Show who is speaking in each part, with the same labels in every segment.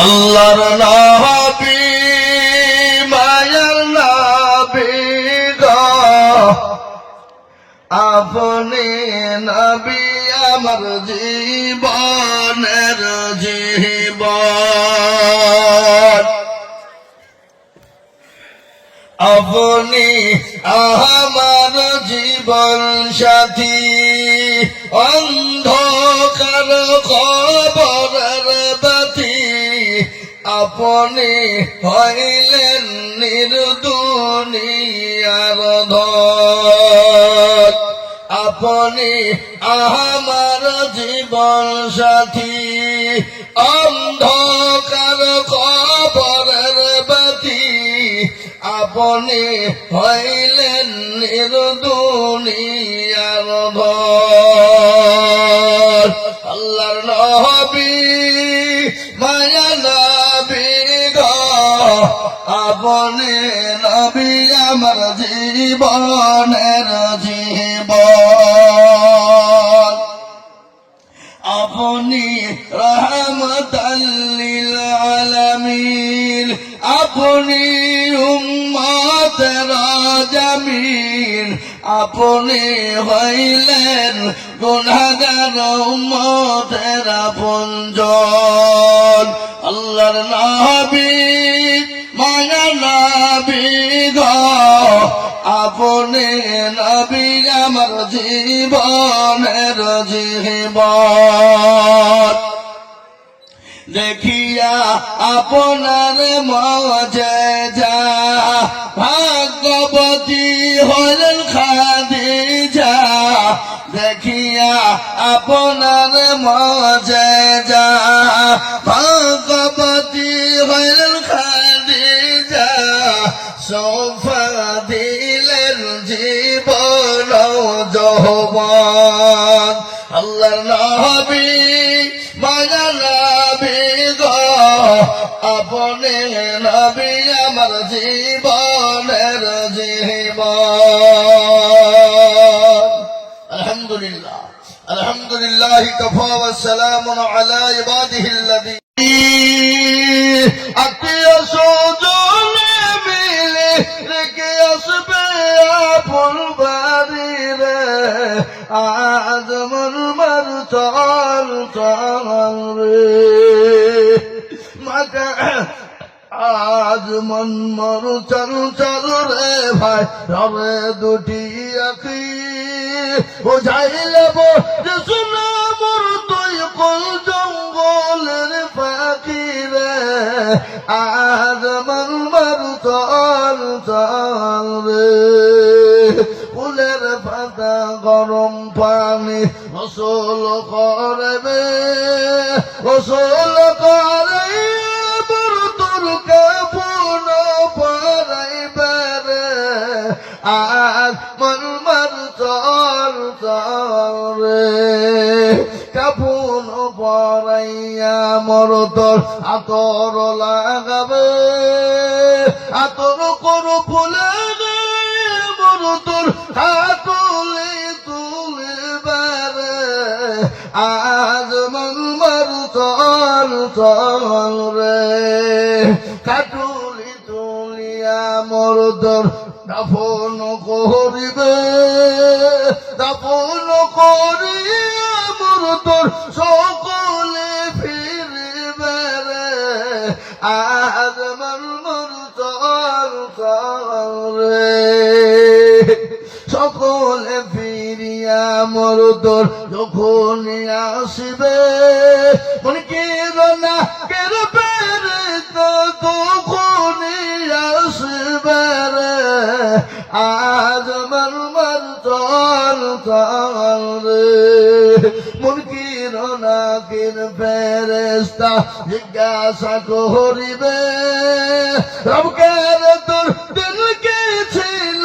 Speaker 1: আল্লাহর নবী মায়ার নবী আপনি নবী আমার জীবনের জীবন। আপনি আমার জীবন সাথী অন্ধকার আপনি হইলেন নির্দুনিয়ার ধর আপনি আমার জীবন সাথী। অন্ধকার খবরের বাতি। আপনি হইলেন নির্দুনিয়ার ভর আপনি নবী আমার জীবনের জীবন। আপনি রহমতাল্লিল আলামিন আপনি উম্মতের জামিন আপনি হইলেন গুনাহগার উম্মতের আপনজন। আল্লাহর নবী, মায়া নবী আপনি নবী আমার জীবনের জীবন। দেখিয়া আপনার মজে যা আপনার মজে যা। ভাগ্যবতী হলেন খাদিজা, সোফা দিলেন জীবন যৌবন। আল্লাহর নবী মায়া নবী গো, আপনি নবী আমার জীবনের জীবন। আলহামদুলিল্লাহ। আলা ইবাদিহিল্লাযী আত্মীয় স্বজনে মিলে, রেখে আসবে আপন বাড়ি রে আজ মন মার চল চল রে। মাকে, আজ মন মর চল চল রে ভাই, রবে দুটি আখি যে শুনে মর তুই কোন জঙ্গলের পাখি রে। আজ মন মর চল চল রে। ফুলের পাতা গরম পানি গোসল করবে, গোসল করে আর মন মন চল চল। কাপুন পরাইয়া মর তোর আতর লাগাবে। আতর করো ফুলে মর তোর হাতুলে তুলে বেড়ে আজ মন মর চল চল। রে তুলিয়া মর তোর দাফন করিবে, দাফন করিয়া মর তোর সকলে ফিরবে রে। আজ মর চল চল রে সকলে ফিরিয়া মর তোর যখন আসবে, মনে কের না, কের পেরে জিজ্ঞাসা করিবে, রবকের তোর দিল কে ছিল?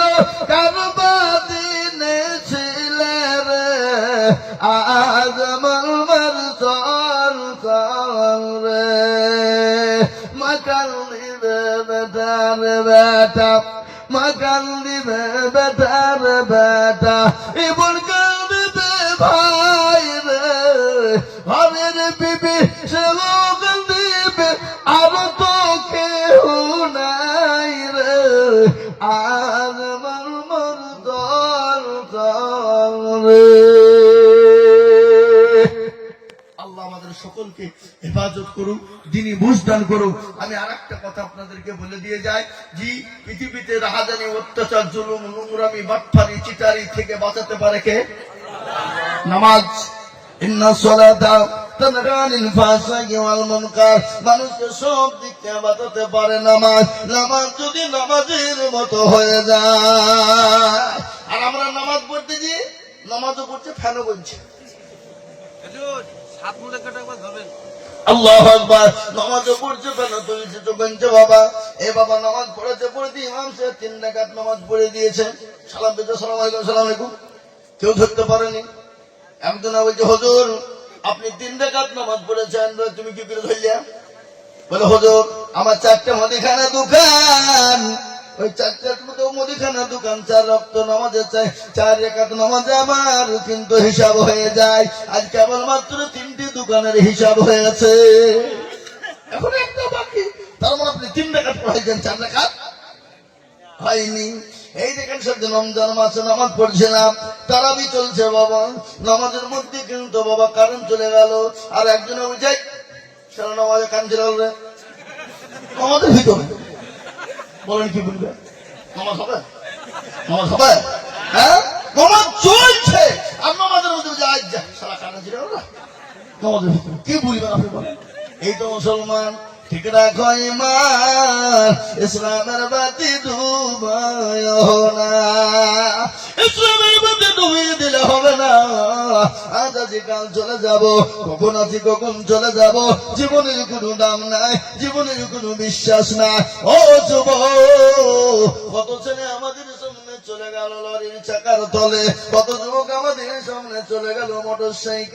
Speaker 1: কারবাদিনে ছিলে রে? আজ মলমর চল চল রে। মকাল দিবে বেটার বেটা, মকাল দিবে বেটার বেটা। ইবন কাল দিবে ভাই রে, ঘরের বিবি সে সকলকে হেফাজত করুন যিনি বুঝদান করুন আমি আর একটা কথা আপনাদেরকে বলে দিয়ে যাই যে পৃথিবীতে রাহাজানি, অত্যাচার, জুলুম, নোংরামি, বাটফারি, চিটারি থেকে বাঁচাতে পারে কে? নামাজ। ইন্না সব দিক পারে নামাজ। নামাজ যদি হয়ে আর আমরা নামাজ পড়তে যে নামাজও পড়ছে বলছে নামাজও পড়ছে বাবা। এ বাবা, নামাজ পড়েছে পড়েছে ইমাম সাহেব তিন নামাজ পড়ে দিয়েছে। সালাম সালাম সালাম আলাইকুম। কেউ ধরতে পারেনি। একজন বলছে, হজুর আপনি তিন রাকাত নামাজ পড়েছেন তুমি কি করে ধরলিয়া বলে, হজুর, আমার চারটে মুদিখানা দোকান। ওই চারটার মতো মুদিখানা দোকান, চার রক্ত নামাজে চাই, চার রেখাত নামাজে আমার কিন্তু হিসাব হয়ে যায়। আজ কেবলমাত্র তিনটি দোকানের হিসাব হয়েছে। এখন একটা বাকি। তার মানে আপনি তিন রেখাত পড়াইছেন, চার রেখাত হয়নি। এই দেখেন সত্যি রমজান মাসে নামাজ পড়ছিলাম, তারাবি চলছে বাবা, নামাজের মধ্যে কিন্তু বাবা কারণ চলে গেল, আর একজনে বুঝাই সেটা নামাজে কান চলে গেল রে। নামাজের ভিতরে। বলেন কি বলবে? নামাজ হবে? নামাজ হবে? হ্যাঁ? নামাজ চলছে। আর নামাজের মধ্যে আজ যা সারা কানে ছিল না নামাজের ভিতরে। কি বলবেন আপনি বলেন? এই তো মুসলমান ঠিক রাখো ইসলামের বাতি ডুবায় না। ইসলামের বাতি ডুবিয়ে দিলে হবে না। আজ চলে যাব, কখন কখন চলে যাব, জীবনের কোনো দাম নাই, জীবনের কোনো বিশ্বাস নাই। ও যুব কত ছেলে আমাদের চলে গেল লরির চাকার তলে, কত যুবক আমাদের সামনে চলে গেল মোটর সাইকেল